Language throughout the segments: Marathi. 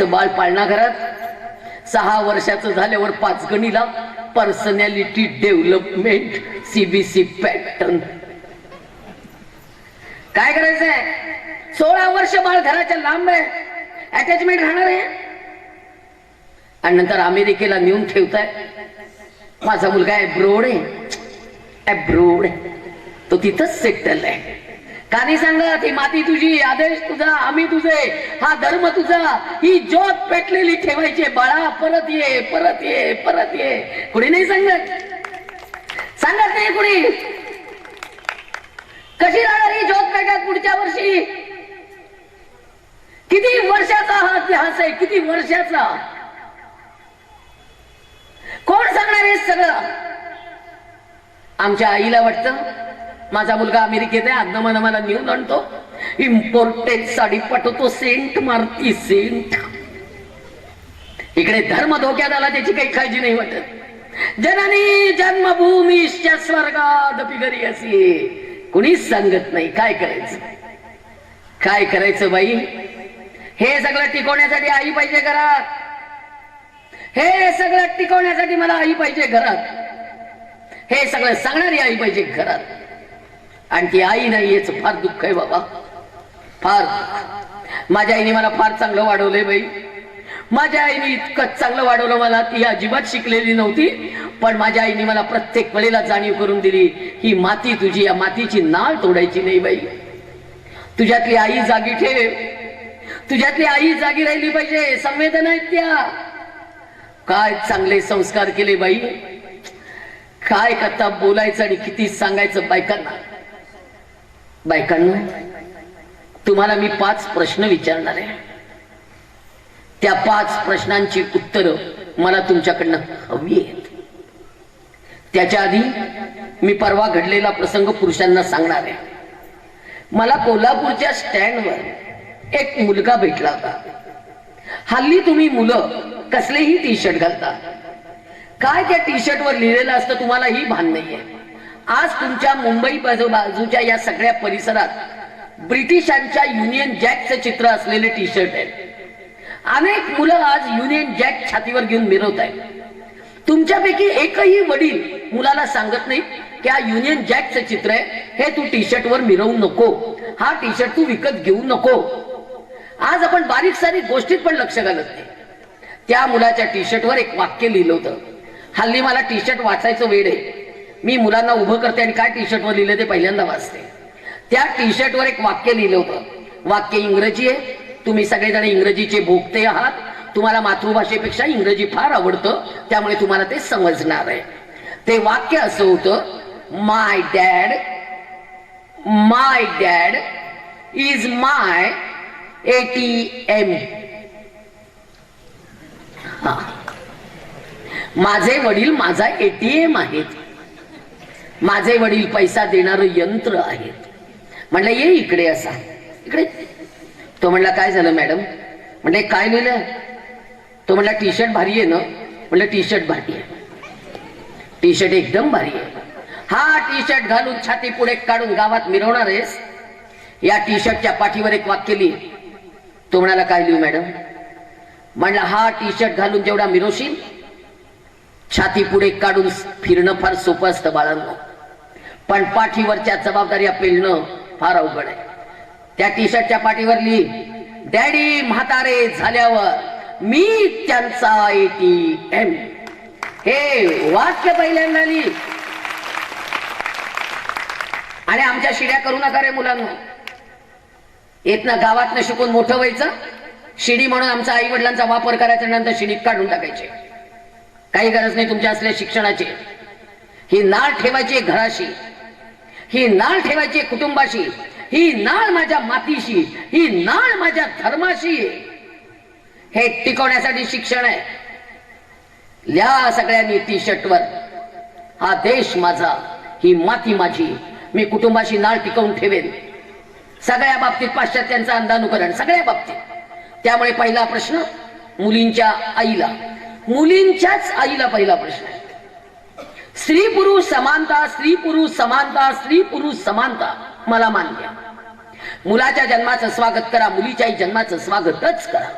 आईचं बाळ पाळणा घरात? सहा वर्षाचं झाल्यावर पाचगणीला पर्सनॅलिटी डेव्हलपमेंट सीबीसी पॅटर्न काय करायचंय? सोळा वर्ष बाळ घराच्या लांब आहे. अटॅचमेंट राहणार आहे. आणि नंतर अमेरिकेला नेऊन ठेवताय. माझा मुलगा एब्रोड आहे. एब्रोड तो तिथंच सेटल आहे. का नाही सांगत ही माती तुझी आदेश तुझा आम्ही तुझे हा धर्म तुझा ही ज्योत पेटलेली ठेवायची बाळा परत ये परत ये परत ये. कुणी नाही सांगत? सांगत नाही कुणी? कशी राहणार ही ज्योत पेटत पुढच्या वर्षी? किती वर्षाचा हा इतिहास आहे किती वर्षाचा? कोण सांगणार हे सगळं? आमच्या आईला वाटतं. माझा मुलगा अमेरिकेत आहे अन्न मला नेऊन आणतो. इम्पोर्टेड साडी पाठवतो सेंट मारती सेंट. इकडे धर्म धोक्यात आला त्याची काही काळजी नाही वाटत. जननी जन्मभूमीच्या स्वर्गात घरी असे. कुणीच सांगत नाही काय करायचं? काय करायचं बाई? हे सगळं टिकवण्यासाठी आई पाहिजे घरात. हे सगळं टिकवण्यासाठी मला आई पाहिजे घरात. हे सगळं सांगणारी आई पाहिजे घरात. आणि ती आई नाही याच फार दुःख आहे बाबा. फार माझ्या आईने मला फार चांगलं वाढवलंय बाई. माझ्या आईने इतकं चांगलं वाढवलं मला ती अजिबात शिकलेली नव्हती पण माझ्या आईने मला प्रत्येक वेळेला जाणीव करून दिली ही माती तुझी या मातीची नाळ तोडायची नाही बाई. तुझ्यातली आई जागी ठेव. तुझ्यातली आई जागी राहिली पाहिजे संवेदना आहेत त्या. काय चांगले संस्कार केले बाई. काय करता बोलायचं आणि किती सांगायचं बायकांना. बायकांना तुम्हाला मी पाच प्रश्न विचारणार आहे. त्या पाच प्रश्नांची उत्तरं मला तुमच्याकडनं हवी आहेत. त्याच्या आधी मी परवा घडलेला प्रसंग पुरुषांना सांगणार आहे. मला कोल्हापूरच्या स्टँडवर एक मुलगा भेटला होता. हल्ली तुम्ही मुलं कसलेही टी शर्ट घालता. काय त्या टी शर्टवर लिहिलेलं असतं तुम्हालाही भान नाहीये. आज तुमच्या मुंबई बाजूच्या या सगळ्या परिसरात ब्रिटिशांच्या युनियन जॅकचं चित्र असलेले टी शर्ट आहे. अनेक मुलं आज युनियन जॅक छातीवर घेऊन मिरवत आहेत. तुमच्यापैकी एकही वडील मुलाला सांगत नाही की हा युनियन जॅकचं चित्र आहे हे तू टी शर्ट वर मिरवू नको. हा टी शर्ट तू विकत घेऊ नको. आज आपण बारीक सारीक गोष्टीत पण लक्ष घालत नाही. त्या मुलाच्या टी शर्टवर एक वाक्य लिहिलं होतं. हल्ली मला टी शर्ट वाचायचं वेळ आहे. मी मुलांना उभं करते आणि काय टी शर्टवर लिहिलं ते पहिल्यांदा वाचते. त्या टी शर्टवर एक वाक्य लिहिलं होतं. वाक्य इंग्रजी आहे. तुम्ही सगळेजण इंग्रजीचे भोगते आहात. तुम्हाला मातृभाषेपेक्षा इंग्रजी फार आवडतं. त्यामुळे तुम्हाला ते समजणार आहे. ते वाक्य असं होतं my dad my dad is my ATM माझे वडील माझा एटीएम आहेत. माझे वडील पैसा देणारं यंत्र आहेत. म्हणलं ये इकडे असा. इकडे. तो म्हणला काय झालं मॅडम? म्हणले काय लिहिलं तो म्हणला टी शर्ट भारी आहे ना. म्हणलं टी शर्ट भारी आहे. टी शर्ट एकदम भारी आहे. हा टी शर्ट घालून छाती पुढे काढून गावात मिरवणार आहेस? या टी शर्टच्या पाठीवर एक वाक्य लिहि. तो म्हणाला काय लिहू मॅडम? म्हणला हा टी शर्ट घालून जेवढा मिरवशील छाती पुढे काढून फिरणं फार सोपं असतं बाळांना. पण पाठीवरच्या जबाबदाऱ्या पेलणं फार अवघड आहे. त्या टी शर्टच्या पाठीवर लिहि डॅडी म्हातारे झाल्यावर मी त्यांचा आय टी एम. हे वाक्य पहिल्यांदा लिही. आणि आमच्या शिड्या करू नका रे मुलांना. येतनं गावातनं शिकून मोठं व्हायचं. शिडी म्हणून आमचा आई वडिलांचा वापर करायचा नंतर शिडीत काढून टाकायचे. काही गरज नाही तुमच्या असल्या शिक्षणाची. ही नाळ ठेवायची घराशी. ही नाळ ठेवायची कुटुंबाशी ही नाळ माझ्या मातीशी ही नाळ माझ्या धर्माशी. हे टिकवण्यासाठी शिक्षण आहे. या सगळ्यांनी टी शर्टवर हा देश माझा ही माती माझी. मी कुटुंबाशी नाळ टिकवून ठेवेन. सगळ्या बाबतीत पाश्चात्यांचं अंधानुकरण सगळ्या बाबतीत. त्यामुळे पहिला प्रश्न मुलींच्या आईला. मुलींच्याच आईला पहिला प्रश्न आहे. स्त्री पुरुष समानता स्त्री पुरुष समानता स्त्री पुरुष समानता. मला मान्य मुलाच्या जन्माचं स्वागत करा मुलीच्याही जन्माचं स्वागतच करा.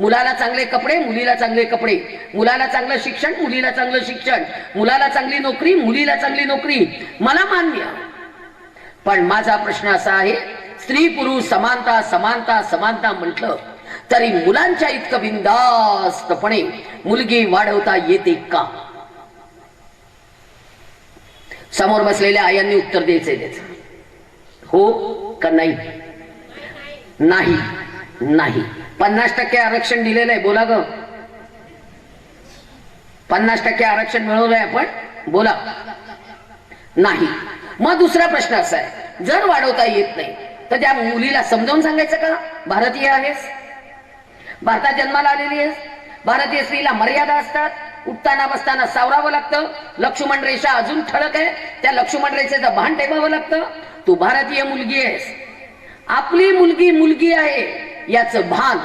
मुलाला चांगले कपडे मुलीला चांगले कपडे. मुलाला चांगलं शिक्षण मुलीला चांगलं शिक्षण. मुलाला चांगली नोकरी मुलीला चांगली नोकरी. मला मान्य पण माझा प्रश्न असा आहे स्त्री पुरुष समानता समानता समानता म्हटलं तरी मुलांच्या इतकं बिंदास्तपणे मुलगी वाढवता येते का? समोर बसलेल्या आयांनी उत्तर द्यायचंय त्याच. हो का नाही? नाही नाही. पन्नास टक्के आरक्षण दिलेलं आहे बोला ग. पन्नास टक्के आरक्षण मिळवलंय आपण बोला. नाही. मग दुसरा प्रश्न असा आहे जर वाढवता येत नाही तर त्या मुलीला समजावून सांगायचं का? भारतीय आहेस? भारतात जन्माला आलेली आहेस? भारतीय स्त्रीला मर्यादा असतात? उठताना बसताना सावरावं लागतं. लक्ष्मण रेषा अजून ठळक आहे. त्या लक्ष्मण रेषेचं भान ठेवावं लागतं. तू भारतीय मुलगी आहेस. आपली मुलगी मुलगी आहे. याचं भान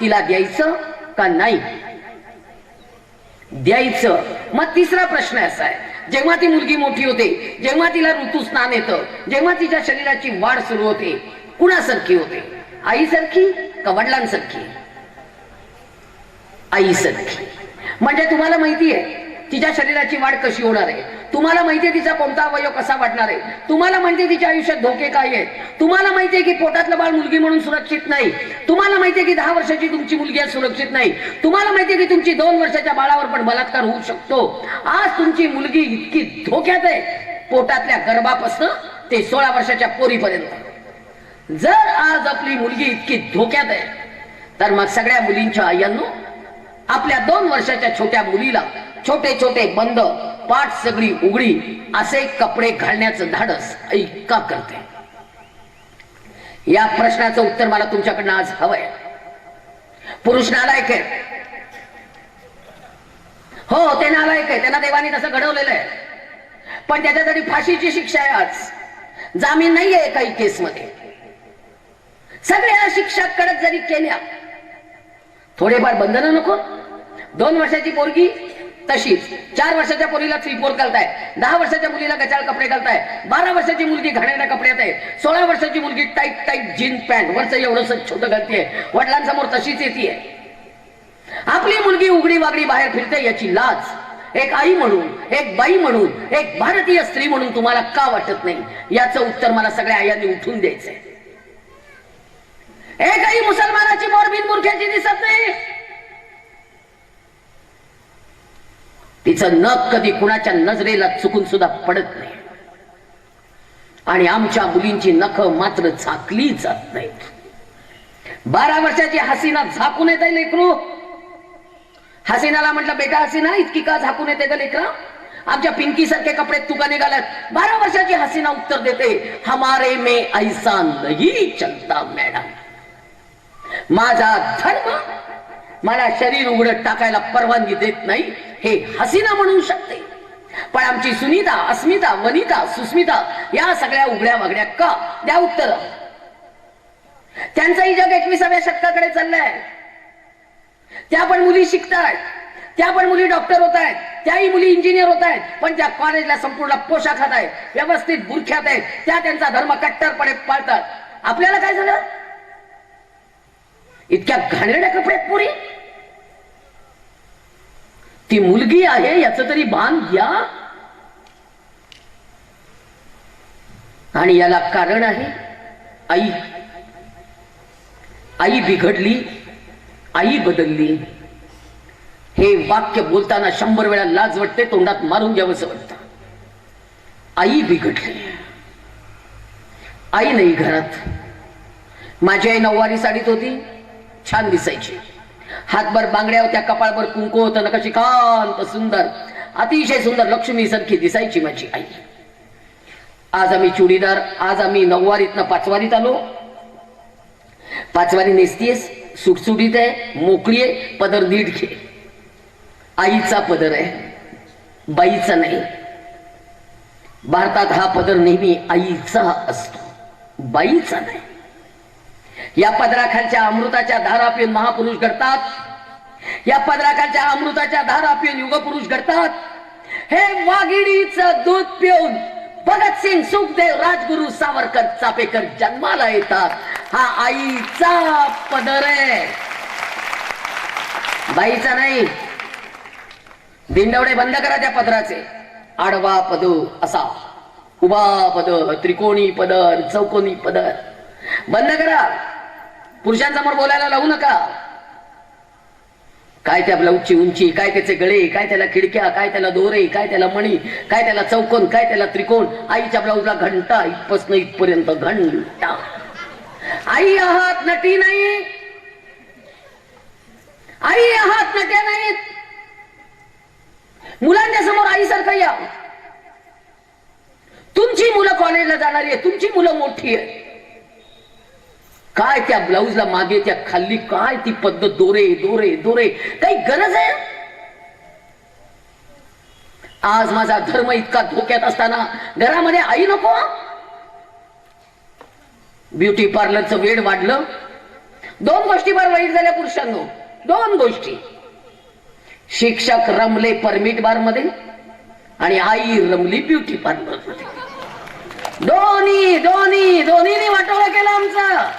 तिला द्यायचं का नाही? द्यायचं. मग तिसरा प्रश्न असा आहे. जेव्हा ती मुलगी मोठी होते जेव्हा तिला ऋतुस्नान येतं जेव्हा तिच्या शरीराची वाढ सुरू होते कुणासारखी होते? आईसारखी का वडिलांसारखी? आईसारखी. म्हणजे तुम्हाला माहिती आहे तिच्या शरीराची वाढ कशी होणार आहे? तुम्हाला माहितीये तिचा कोणता अवयव कसा वाढणार आहे? तुम्हाला माहितीये तिच्या आयुष्यात धोके काय आहेत? तुम्हाला माहितीये की पोटातलं बाळ मुलगी म्हणून सुरक्षित नाही? तुम्हाला माहितीये की दहा वर्षाची तुमची मुलगी आज सुरक्षित नाही? तुम्हाला माहितीये की तुमची दोन वर्षाच्या बाळावर पण बलात्कार होऊ शकतो? आज तुमची मुलगी इतकी धोक्यात आहे पोटातल्या गर्भापासून ते सोळा वर्षाच्या पोरीपर्यंत. जर आज आपली मुलगी इतकी धोक्यात आहे तर मग सगळ्या मुलींच्या आयांनो आपल्या दोन वर्षाच्या छोट्या मुलीला छोटे छोटे बंद पाठ सगळी उघडी असे कपडे घालण्याचं धाडस आई का करते. या प्रश्नाचं उत्तर मला तुमच्याकडनं आज हवंय. पुरुष नालायक आहे. हो ते नालायक आहे. त्यांना देवाने तसं घडवलेलं आहे. पण त्याच्यासाठी फाशीची शिक्षा आहे आज. जामीन नाहीये काही केसमध्ये. सगळ्या शिक्षा कडक जरी केल्या थोडेफार बंधनं नको? दोन वर्षाची पोरगी तशीच. चार वर्षाच्या पोरीला थ्री फोर घालताय. दहा वर्षाच्या मुलीला गचाळ कपडे घालताय. बारा वर्षाची मुलगी घाणेरड्या कपड्यात आहे. सोळा वर्षाची मुलगी टाईट टाईट जीन पॅन्ट वरचं एवढंसं छोटं घालतीये. वडिलांसमोर तशीच येते आपली मुलगी उघडी वागडी बाहेर फिरते याची लाज. एक आई म्हणून एक बाई म्हणून एक भारतीय स्त्री म्हणून तुम्हाला का वाटत नाही? याचं उत्तर मला सगळ्या आयांनी उठून द्यायचंय. एकही मुसलमानाची मोरबीन मूर्ख्याची दिसत नाही. तिचं नख कधी कुणाच्या नजरेला चुकून सुद्धा पडत नाही. आणि आमच्या मुलींची नख मात्र झाकली जात नाहीत. बारा वर्षाची हसीना झाकून येते लेकरू. हसीनाला म्हटलं बेटा हसीना इतकी का झाकून येते ग लेकरा? आमच्या पिंकी सारखे कपडे तुका निघाल्यात. बारा वर्षाची हसीना उत्तर देते. हमारे में ऐसा नहीं चलता मॅडम माझा धर्म मला शरीर उघड टाकायला परवानगी देत नाही हे हसीना म्हणू शकते. पण आमची सुनीता अस्मिता वनिता सुस्मिता या सगळ्या उघड्या वागड्या का? द्या उत्तर. त्यांचंही जग एकविसाव्या शतकाकडे चाललंय. त्या पण मुली शिकतायत. त्या पण मुली डॉक्टर होत आहेत त्याही मुली इंजिनियर होत आहेत पण त्या कॉलेजला संपूर्ण पोशाखात आहेत व्यवस्थित बुरख्यात आहेत. त्या त्यांचा धर्म कट्टरपणे पाळतात. आपल्याला काय झालं? इतक्या घाणेरड्या कपड्यात पुरी? ती मुलगी आहे याच तरी भान घ्या. आणि याला कारण आहे आई. आई बिघडली आई बदलली. हे वाक्य बोलताना शंभर वेळा लाज वाटते तोंडात मारून घ्यावंसं वाटतं. आई बिघडली. आई नाही घरात. माझी आई नऊवारी साडीत होती छान दिसायची. हातभर बांगड्या होत्या कपाळभर कुंकू होतं. नका कांत सुंदर अतिशय सुंदर लक्ष्मी सारखी दिसायची माझी आई. आज आम्ही चुडीदार आज आम्ही नऊवारीतनं पाचवारीत आलो. पाचवारी नेसतीयस सुटसुटीत आहे मोकळी आहे पदर दीड घे. आईचा पदर आहे बाईचा नाही. भारतात हा पदर नेहमी आईचा असतो बाईचा नाही. या पदराखालच्या अमृताच्या धारा पिऊन महापुरुष घडतात. या पदराकाच्या अमृताच्या धारा पिऊन युगपुरुष घडतात. हे वाघिणीचं दूध पिऊन भगतसिंग सुखदेव राजगुरु सावरकर चापेकर जन्माला येतात. हा आईचा पदर आहे. बाईचा नाही. दिंडवडे बंद करा त्या पदराचे. आडवा पद असा. उभा पद त्रिकोणी पदर चौकोनी पदर बंद करा. पुरुषांसमोर बोलायला लावू नका. काय त्या ब्लाऊजची उंची काय त्याचे गळे काय त्याला खिडक्या काय त्याला दोरे काय त्याला मणी काय त्याला चौकोन काय त्याला त्रिकोण आईच्या ब्लाऊजला घंटा इथपासून इथपर्यंत घंटा. आई आहात नटी नाही आई आहात नट्या नाहीत. मुलांच्या समोर आईसारखं या. तुमची मुलं कॉलेजला जाणारी आहे तुमची मुलं मोठी आहे. काय त्या ब्लाऊजला मागे त्या खाल्ली काय ती पद्धत? दोरे दोरे दोरे. काही गरज आहे? आज माझा धर्म इतका धोक्यात असताना घरामध्ये आई नको ब्युटी पार्लरचं वेळ वाढलं. दोन गोष्टी बार वाईट झाल्या पुरुषांनो. दोन गोष्टी. शिक्षक रमले परमिट बारमध्ये आणि आई रमली ब्युटी पार्लरमध्ये दोन्ही दोन्ही दोन्हीने वाटोळा केला आमचा.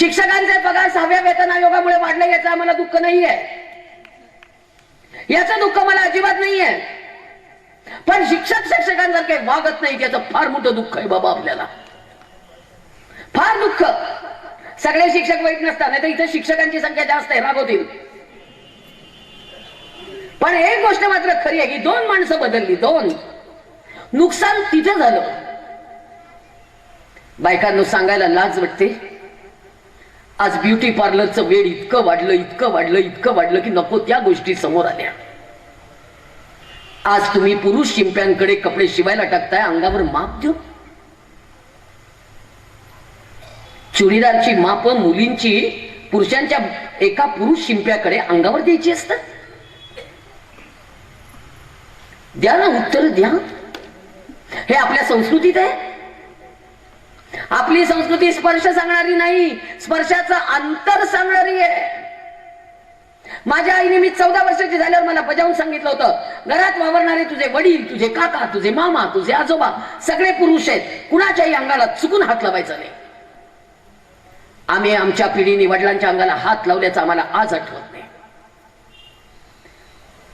शिक्षकांचे पगार सहाव्या वेतन आयोगामुळे वाढले याचं आम्हाला दुःख नाहीये. याचं दुःख मला अजिबात नाहीये. पण शिक्षक शिक्षकांसारखे वागत नाही त्याचं फार मोठं दुःख आहे बाबा आपल्याला. फार दुःख. सगळे शिक्षक वाईट नसतात नाही तर इथे शिक्षकांची संख्या जास्त आहे रागवतील पण एक गोष्ट मात्र खरी आहे की दोन माणसं बदलली दोन. नुकसान तिथं झालं. बायकांना सांगायला लाज वाटते. आज ब्युटी पार्लरचं वेळ इतकं वाढलं इतकं वाढलं इतकं वाढलं की नको त्या गोष्टी समोर आल्या. आज तुम्ही पुरुष शिंप्यांकडे कपडे शिवायला टाकताय अंगावर माप देऊ. चुडीदारची माप मुलींची पुरुषांच्या एका पुरुष शिंप्याकडे अंगावर द्यायची असतात. द्या ना उत्तर द्या. हे आपल्या संस्कृतीत आहे. आपली संस्कृती स्पर्श सांगणारी नाही स्पर्शाचं अंतर सांगणारी आहे. माझ्या आईने मी चौदा वर्षाची झाल्यावर मला बजावून सांगितलं होतं घरात वावरणारे तुझे वडील तुझे काका तुझे मामा तुझे आजोबा सगळे पुरुष आहेत. कुणाच्याही अंगाला चुकून हात लावायचा नाही. आम्ही आमच्या पिढीने वडिलांच्या अंगाला हात लावल्याचं आम्हाला आज आठवत नाही.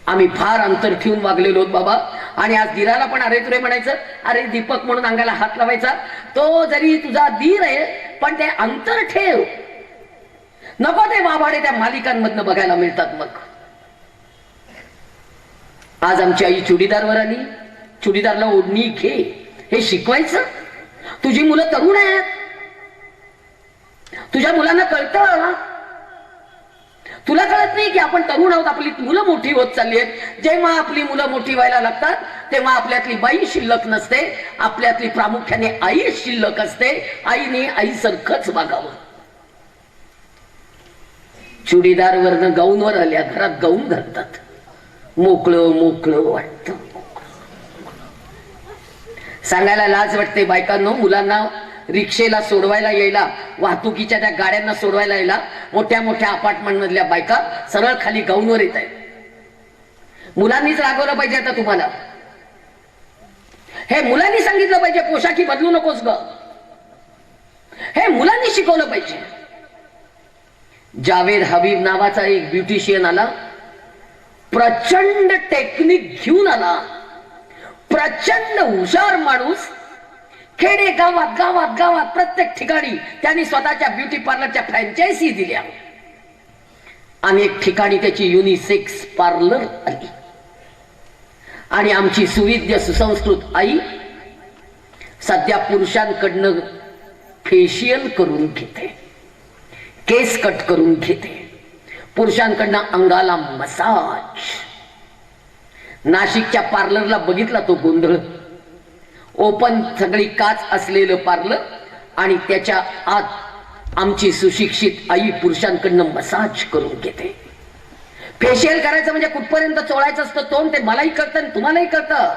आम्ही फार अंतर ठेवून वागलेलो बाबा. आणि आज दिराला पण अरे तुरे म्हणायचं अरे दीपक म्हणून अंगाला हात लावायचा तो जरी तुझा दीर आहे पण ते अंतर ठेव. नको ते वाभाडे त्या मालिकांमधनं बघायला मिळतात मग. आज आमची आई चुडीदारवर आली चुडीदारला ओढणी घे हे शिकवायचं? तुझी मुलं तरुण आहेत. तुझ्या मुलांना कळतं? तुला कळत नाही की आपण तरुण आहोत आपली मुलं मोठी होत चालली आहेत. जेव्हा आपली मुलं मोठी व्हायला लागतात तेव्हा आपल्यातली बाई शिल्लक नसते आपल्यातली प्रामुख्याने आई शिल्लक असते. आईने आईसारखंच वागावं. चुडीदार वरनं गाऊनवर आल्या घरात गाऊन घालतात. मोकळं मोकळं वाटत सांगायला लाज वाटते बायकांनो मुलांना रिक्षेला सोडवायला यायला वाहतुकीच्या त्या गाड्यांना सोडवायला यायला. मोठ्या मोठ्या अपार्टमेंट मधल्या बायका सरळ खाली गाऊनवर येत आहेत. मुलांनीच रागवलं पाहिजे आता तुम्हाला. हे मुलांनी सांगितलं पाहिजे पोशाखी बदलू नकोस ग. हे मुलांनी शिकवलं पाहिजे. जावेद हबीब नावाचा एक ब्युटिशियन आला. प्रचंड टेक्निक घेऊन आला. प्रचंड हुशार माणूस खेडे गावात गावात गावात प्रत्येक ठिकाणी त्यांनी स्वतःच्या ब्युटी पार्लरच्या फ्रँचायझी दिल्या. अनेक ठिकाणी त्याची युनिसेक्स पार्लर आली आणि आमची सुविद्य सुसंस्कृत आई सध्या पुरुषांकडनं फेशियल करून घेते. केस कट करून घेते. पुरुषांकडनं अंगाला मसाज नाशिकच्या पार्लरला बघितला तो गोंधळ? ओपन सगळी काच असलेलं पार्लं आणि त्याच्या आत आमची सुशिक्षित आई पुरुषांकडनं मसाज करून घेते. फेशियल करायचं म्हणजे कुठपर्यंत चोळायचं असतं तोंड ते मलाही कळतं आणि तुम्हालाही कळतं.